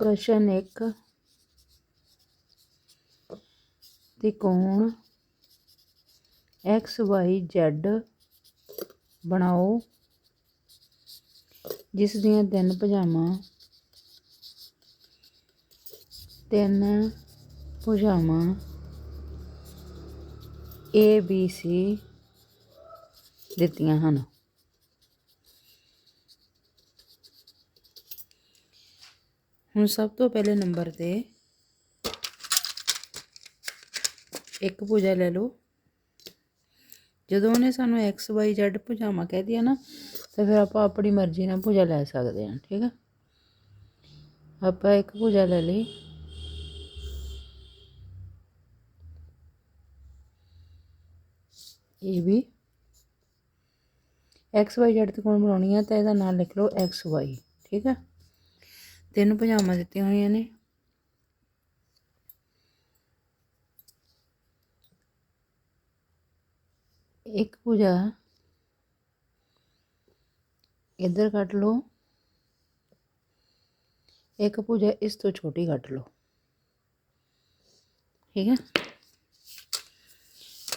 ਪ੍ਰਸ਼ਨ 1 ਤਿਕੋਣ X Y Z ਬਣਾਓ, ਜਿਸ ਦੀਆਂ ਤਿੰਨ ਭੁਜਾਵਾਂ ਤਿੰਨ ਭੁਜਾਵਾਂ ਏ ਬੀ ਸੀ ਦਿੱਤੀਆਂ ਹਨ। ਹੁਣ ਸਭ ਤੋਂ ਪਹਿਲੇ ਨੰਬਰ ਤੇ ਇੱਕ ਭੁਜਾ ਲੈ ਲਓ। ਜਦੋਂ ਉਹਨੇ ਸਾਨੂੰ x, y, z ਭੁਜਾਵਾਂ ਕਹਿ ਦਿਆ ਨਾ, ਤਾਂ ਫਿਰ ਆਪਾਂ ਆਪਣੀ ਮਰਜ਼ੀ ਨਾਲ ਭੁਜਾ ਲੈ ਸਕਦੇ ਹਾਂ, ਠੀਕ ਹੈ ਆਪਾਂ ਇੱਕ ਭੁਜਾ ਲੈ ਲਈ। ਇਹ ਵੀ x, y, z ਤੇ ਕੋਣ ਬਣਾਉਣੀ ਆ, ਤਾਂ ਇਹਦਾ ਨਾਮ ਲਿਖ ਲਓ x, y, ਠੀਕ ਹੈ ਤਿੰਨ ਭੁਜਾਵਾਂ ਦਿੱਤੀਆਂ ਹੋਈਆਂ ਨੇ। ਇੱਕ ਭੁਜਾ ਇੱਧਰ ਕੱਟ ਲਓ। ਇੱਕ ਭੁਜਾ ਇਸ ਤੋਂ ਛੋਟੀ ਕੱਟ ਲਓ। ਠੀਕ ਹੈ।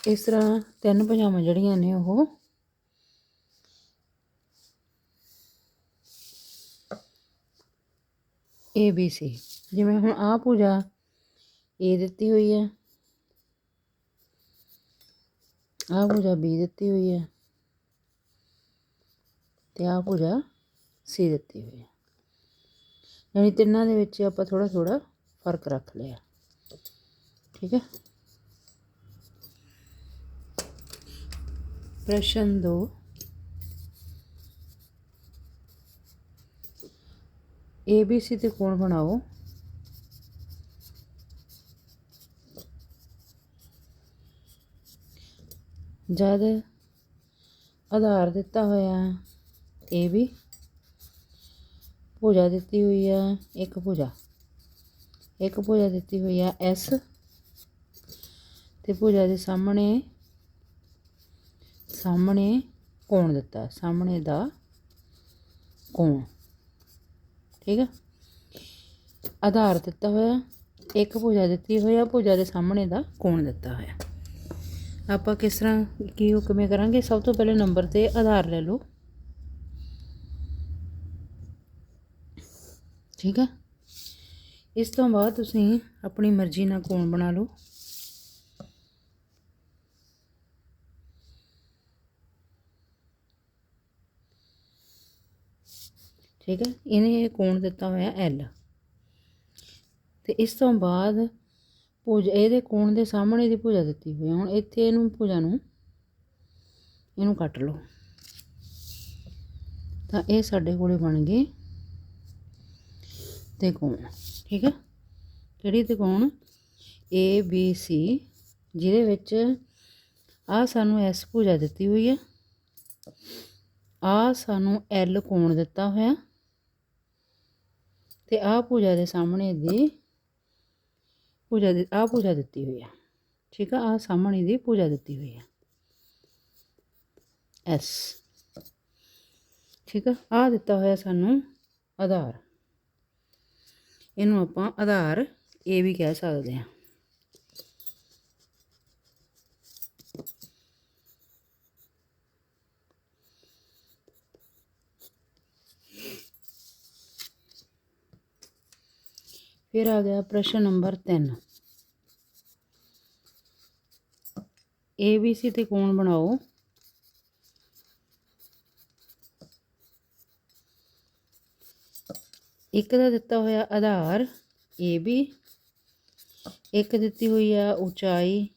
ਇਸ ਤਰ੍ਹਾਂ ਤਿੰਨ ਪਜਾਮਾ ਜਿਹੜੀਆਂ ਨੇ ਉਹ ਏ ਬੀ ਸੀ ਜਿਵੇਂ ਹੁਣ ਆਹ ਭੁਜਾ ਏ ਦਿੱਤੀ ਹੋਈ ਹੈ। ਆਹ ਭੁਜਾ ਬੀ ਦਿੱਤੀ ਹੋਈ ਹੈ। ਤੇ ਆਹ ਭੁਜਾ ਸੀ ਦਿੱਤੀ ਹੋਈ ਹੈ। ਯਾਨੀ ਤਿੰਨਾਂ ਦੇ ਵਿੱਚ ਆਪਾਂ ਥੋੜਾ ਥੋੜਾ ਫ਼ਰਕ ਰੱਖ ਲਿਆ। ਠੀਕ ਹੈ। ਪ੍ਰਸ਼ਨ 2 ABC ਤੇ ਕੋਣ ਬਣਾਓ? ਜਦ ਆਧਾਰ ਦਿੱਤਾ ਹੋਇਆ ਇਹ ਵੀ ਭੁਜਾ ਦਿੱਤੀ ਹੋਈ ਆ ਇੱਕ ਭੁਜਾ। ਇੱਕ ਭੁਜਾ ਦਿੱਤੀ ਹੋਈ ਆ S ਤੇ ਭੁਜਾ ਦੇ ਸਾਹਮਣੇ ਸਾਹਮਣੇ ਕੋਣ ਦਿੱਤਾ, ਸਾਹਮਣੇ ਦਾ ਕੋਣ। ਠੀਕ ਹੈ ਆਧਾਰ ਦਿੱਤਾ ਹੋਇਆ, ਇੱਕ ਭੁਜਾ ਦਿੱਤੀ ਹੋਈ ਆ ਭੁਜਾ ਦੇ ਸਾਹਮਣੇ ਦਾ ਕੋਣ ਦਿੱਤਾ ਹੋਇਆ। ਆਪਾਂ ਕਿਸ ਤਰ੍ਹਾਂ, ਕੀ ਹੁਕਮੇ ਕਰਾਂਗੇ? ਸਭ ਤੋਂ ਪਹਿਲੇ ਨੰਬਰ ਤੇ ਆਧਾਰ ਲੈ ਲਓ। ਠੀਕ ਆ? ਇਸ ਤੋਂ ਬਾਅਦ ਤੁਸੀਂ ਆਪਣੀ ਮਰਜ਼ੀ ਨਾਲ ਕੋਣ ਬਣਾ ਲਓ। ਠੀਕ ਹੈ? ਇਹਨੇ ਇਹ ਕੋਣ ਦਿੱਤਾ ਹੋਇਆ? L ਤੇ ਇਸ ਤੋਂ ਬਾਅਦ ਭੁਜ, ਇਹਦੇ ਕੋਣ ਦੇ ਸਾਹਮਣੇ ਦੀ ਭੁਜਾ ਦਿੱਤੀ ਹੋਈ ਹੈ। ਹੁਣ ਇੱਥੇ ਇਹਨੂੰ ਭੁਜਾ ਨੂੰ, ਇਹਨੂੰ ਕੱਟ ਲਓ। ਤਾਂ ਇਹ ਸਾਡੇ ਕੋਲੇ ਬਣ ਗਏ ਤਿਕੋਣ ਠੀਕ ਹੈ? ਕਿਹੜੀ ਤਿਕੋਣ ਏ ਬੀ ਸੀ ਜਿਹਦੇ ਵਿੱਚ ਆ ਸਾਨੂੰ S ਭੁਜਾ ਦਿੱਤੀ ਹੋਈ ਹੈ। ਆ ਸਾਨੂੰ L ਕੋਣ ਦਿੱਤਾ ਹੋਇਆ। ਤੇ ਆਹ ਪੂਜਾ ਦੇ ਸਾਹਮਣੇ ਦੀ ਪੂਜਾ ਦੀ ਆ ਪੂਜਾ ਦਿੱਤੀ ਹੋਈ ਆ। ਠੀਕ ਆ, ਆਹ ਸਾਹਮਣੇ ਦੀ ਪੂਜਾ ਦਿੱਤੀ ਹੋਈ ਆ। ਐਸ ਠੀਕ ਆ ਆ ਦਿੱਤਾ ਹੋਇਆ ਸਾਨੂੰ ਆਧਾਰ। ਇਹਨੂੰ ਆਪਾਂ ਆਧਾਰ ਇਹ ਵੀ ਕਹਿ ਸਕਦੇ ਹਾਂ ਫਿਰ ਆ ਗਿਆ ਪ੍ਰਸ਼ਨ ਨੰਬਰ 3 ABC ਤੇ ਕੋਣ ਬਣਾਓ ਇੱਕ ਦਾ ਦਿੱਤਾ ਹੋਇਆ ਆਧਾਰ AB ਇੱਕ ਦਿੱਤੀ ਹੋਈ ਆ ਉਚਾਈ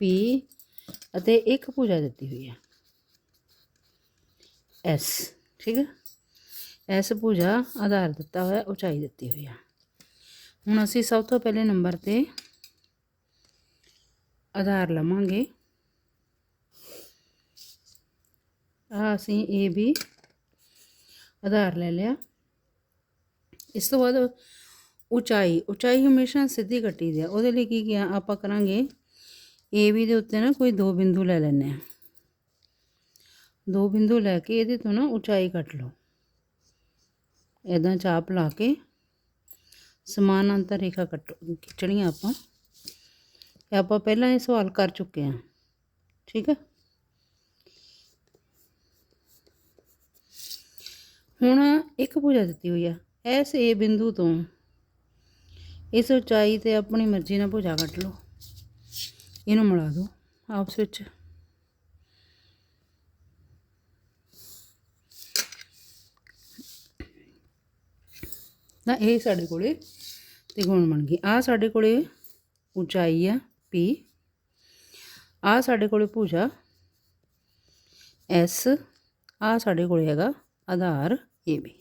P ਅਤੇ ਇੱਕ ਭੁਜਾ ਦਿੱਤੀ ਹੋਈ ਆ S ਠੀਕ ਹੈ S ਭੁਜਾ ਆਧਾਰ ਦਿੱਤਾ ਹੋਇਆ ਉਚਾਈ ਦਿੱਤੀ ਹੋਈ ਆ ਹੁਣ ਅਸੀਂ ਸਭ ਤੋਂ ਪਹਿਲੇ ਨੰਬਰ ਤੇ ਆਧਾਰ ਲਵਾਂਗੇ। ਆ ਅਸੀਂ ਏ ਵੀ ਆਧਾਰ ਲੈ ਲਿਆ। ਇਸ ਤੋਂ ਬਾਅਦ ਉਚਾਈ ਉਚਾਈ ਹਮੇਸ਼ਾ ਸਿੱਧੀ ਕੱਟੀ ਦੀ ਆ। ਉਹਦੇ ਲਈ ਕੀ ਕੀਤਾ ਆਪਾਂ ਕਰਾਂਗੇ ਏ ਵੀ ਦੇ ਉੱਤੇ ਨਾ ਕੋਈ ਦੋ ਬਿੰਦੂ ਲੈ ਲੈਣੇ ਆ। ਦੋ ਬਿੰਦੂ ਲੈ ਕੇ ਇਹਦੇ ਤੋਂ ਨਾ ਉਚਾਈ ਕੱਟ ਲਓ। ਇਦਾਂ ਚਾਪ ਲਾ ਕੇ ਸਮਾਨਾਂਤਰ ਰੇਖਾ ਕੱਟ ਖਿੱਚਣੀ ਆਪਾਂ। ਇਹ ਆਪਾਂ ਪਹਿਲਾਂ ਇਹ ਸਵਾਲ ਕਰ ਚੁੱਕੇ ਹਾਂ। ਠੀਕ ਹੈ? ਹੁਣ ਇੱਕ ਭੁਜਾ ਦਿੱਤੀ ਹੋਈ ਆ। ਐਸ ਏ ਬਿੰਦੂ ਤੋਂ ਇਸ ਉਚਾਈ ਤੇ ਆਪਣੀ ਮਰਜ਼ੀ ਨਾਲ ਭੁਜਾ ਕੱਟ ਲਓ। ਇਹਨੂੰ ਮਿਲਾ ਦਿਓ ਆਪਸ ਵਿੱਚ। ਨਾ, ਇਹ ਸਾਡੇ ਕੋਲੇ ਤਿਕੋਣ ਬਣ ਗਈ। ਆ ਸਾਡੇ ਕੋਲੇ ਉਚਾਈ ਆ ਪੀ। ਆ ਸਾਡੇ ਕੋਲੇ ਭੁਜਾ s ਆ ਸਾਡੇ ਕੋਲੇ ਹੈਗਾ ਆਧਾਰ ਏ ਬੀ।